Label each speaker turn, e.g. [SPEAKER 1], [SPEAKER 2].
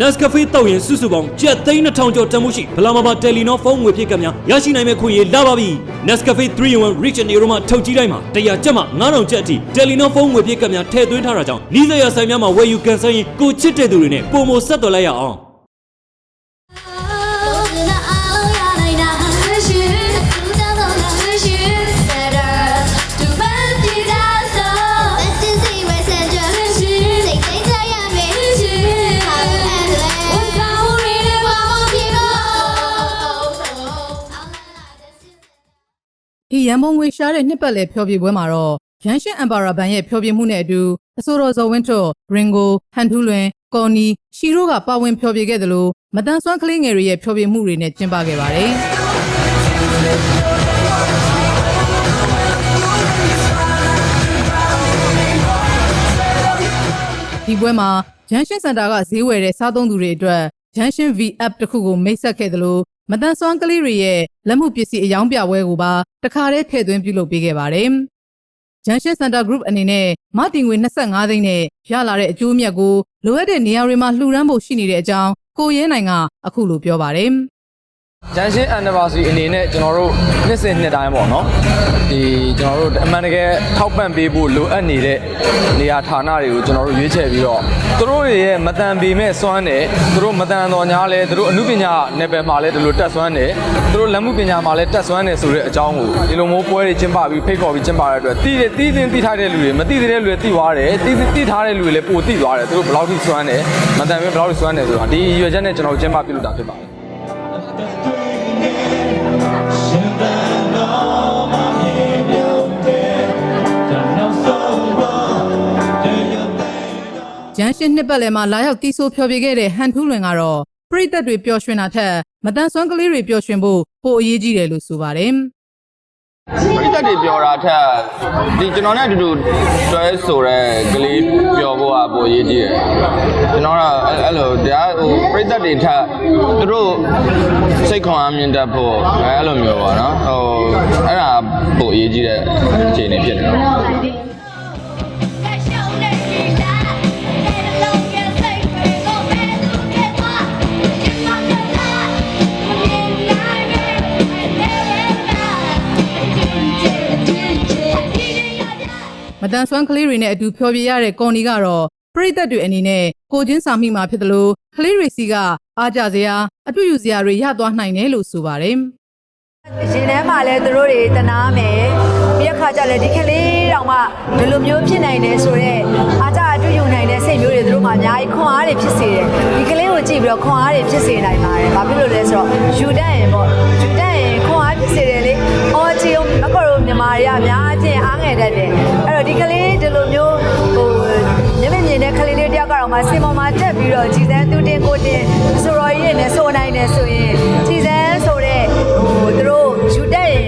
[SPEAKER 1] Nescafe တောက်ရင်စုစုပေါင်းကျပ်သိန်း2000ကျော်တန်မှုရှိဗလာမာပါတယ်လီနောဖုန်းငွေဖြစ်ကများရရှိနိုင်မဲ့ခွင့်ရလာပါပြီ Nescafe 3-in-1 Rich and Aroma ထုတ်ကြီးတိုင်းမှာ100ကျပ်မှ9000ကျပ်အထိတယ်လီနောဖုန်းငွေဖြစ်ကများထည့်သွင်းထားတာကြောင့်နီးစပ်ရဆိုင်များမှာဝယ်ယူကန်ဆယ်ရင်ကိုချစ်တဲ့သူတွေနဲ့ပုံမဆက်သွယ်လိုက်ရအောင်
[SPEAKER 2] ဒီရန်ပုံငွေရှားတဲ့နှစ်ပတ်လည်ဖျော်ဖြေပွဲမှာတော့ရန်ရှင်းအမ်ပါရာဘန်ရဲ့ဖျော်ဖြေမှုနဲ့အတူအဆိုတော်ဇော်ဝင်းထွတ်၊ရင်ကိုဟန်ထူးလွင်၊ကော်နီရှီရိုကပါဝင်ဖျော်ဖြေခဲ့တယ်လို့မတန်ဆွမ်းကလေးငယ်တွေရဲ့ဖျော်ဖြေမှုတွေနဲ့ကျင်းပခဲ့ပါတယ်ဒီပွဲမှာရန်ရှင်းစင်တာကဈေးဝယ်တဲ့စားသုံးသူတွေအတွက်ရန်ရှင်း V app တစ်ခုကိုမိတ်ဆက်ခဲ့တယ်လို့ မတန်ဆွမ်းကလေးတွေရဲ့လက်မှုပစ္စည်းအယောင်းပြပွဲကိုပါတခါတည်းထည့်သွင်းပြုလုပ်ပေးခဲ့ပါတယ်။ Junction Center Group အနေနဲ့မတင်ငွေ25သိန်းနဲ့ရလာတဲ့အကျိုးအမြတ်ကိုလိုအပ်တဲ့နေရာတွေမှာလှူဒန်းဖို့ရှိနေတဲ့အကြောင်းကိုရဲနိုင်ကအခုလိုပြောပါတယ်။
[SPEAKER 3] ဂျန်ရှင်း anniversary အနေနဲ့ကျွန်တော်တို့နှစ်စဉ်နှစ်တိုင်းပေါ့နော်ဒီကျွန်တော်တို့အမှန်တကယ်ထောက်ပံ့ပေးဖို့လိုအပ်နေတဲ့နေရာဌာနတွေကိုကျွန်တော်တို့ရွေးချယ်ပြီးတော့သူတို့တွေရဲ့မတန်ပေမဲ့စွမ်းတယ်သူတို့မတန်တော်ညာလဲသူတို့အမှုပညာနယ်ပယ်မှာလဲဒီလိုတက်စွမ်းတယ်သူတို့လက်မှုပညာမှာလဲတက်စွမ်းတယ်ဆိုတဲ့အကြောင်းကိုဒီလိုမျိုးပွဲတွေကျင်းပပြီးဖိတ်ခေါ်ပြီးကျင်းပရတဲ့အတွက်တီးတယ်တီးတင်တီးထားတဲ့လူတွေမတီးသေးတဲ့လူတွေတီးသွားတယ်တီးတီးထားတဲ့လူတွေလည်းပိုတီးသွားတယ်သူတို့ဘယ်လောက်ထိစွမ်းတယ်မတန်ပေဘယ်လောက်ထိစွမ်းတယ်ဆိုတာဒီရွယ်ချက်နဲ့ကျွန်တော်တို့ကျင်းပပြုလုပ်တာဖြစ်ပါတယ်
[SPEAKER 2] ဂျန်ရှင်းနှစ်ပတ်လည်မှာလာရောက်တီးဆိုးဖျော်ဖြေခဲ့တဲ့ဟန်ထူးလွင်ကတော့ပရိသတ်တွေပျော်ရွှင်တာထက်မတန်ဆွမ်းကလေးတွေပျော်ရွှင်ဖို့ပိုအရေးကြီးတယ်လို့ဆိုပါတယ်။
[SPEAKER 4] ပရိသတ်တွေပြောတာထက်ဒီကျွန်တော်နဲ့အတူတူတွဲဆိုတဲ့ကလေးပြောဖို့ကပိုအရေးကြီးတယ်ကျွန်တော်ကအဲ့အဲ့လိုတရားဟိုပရိသတ်တွေထက်သူတို့စိတ်ခွန်အားမြင့်တတ်ဖို့အဲ့အဲ့လိုမျိုးပါနော်ဟိုအဲ့ဒါပိုအရေးကြီးတဲ့အခြေအနေဖြစ်နေတော့
[SPEAKER 2] မတန်ဆွမ်းကလေးတွေနဲ့အတူဖျော်ဖြေရတဲ့ကော်နီကတော့ပရိသတ်တွေအနေနဲ့ကိုချင်းစာမိမှာဖြစ်တယ်လို့ကလေးတွေစီကအားကြစရာအတွေ့အကြုံစရာတွေရသွားနိုင်တယ်လို့ဆိုပါတယ်။
[SPEAKER 5] ရင်ထဲမှာလဲသူတို့တွေတနာမယ်ပြီးအခါကျလဲဒီကလေးတောင်မှဘယ်လိုမျိုးဖြစ်နိုင်လဲဆိုတော့အားကြအတွေ့ယူနိုင်တဲ့စိတ်မျိုးတွေသူတို့မှအများကြီးခွန်အားတွေဖြစ်စေတယ်ဒီကလေးကိုကြည့်ပြီးတော့ခွန်အားတွေဖြစ်စေနိုင်ပါတယ်ဘာဖြစ်လို့လဲဆိုတော့ယူတတ်ရင်ပေါ့ယူတတ် မကောတို့မြန်မာတွေကအများချင်းအားငယ်တတ်တယ်အဲ့တော့ဒီကလေးဒီလိုမျိုးဟိုညမမြင်တဲ့ကလေးလေးတယောက်ကတော့မှစင်ပေါ်မှာတက်ပြီးတော့ကြည်စမ်းသူတင်ကိုတင်ဆိုတော်ကြီးနဲ့ဆိုနိုင်တယ်ဆိုရင်ကြည်စမ်းဆိုတဲ့ဟိုသူတို့ယူတက်ရ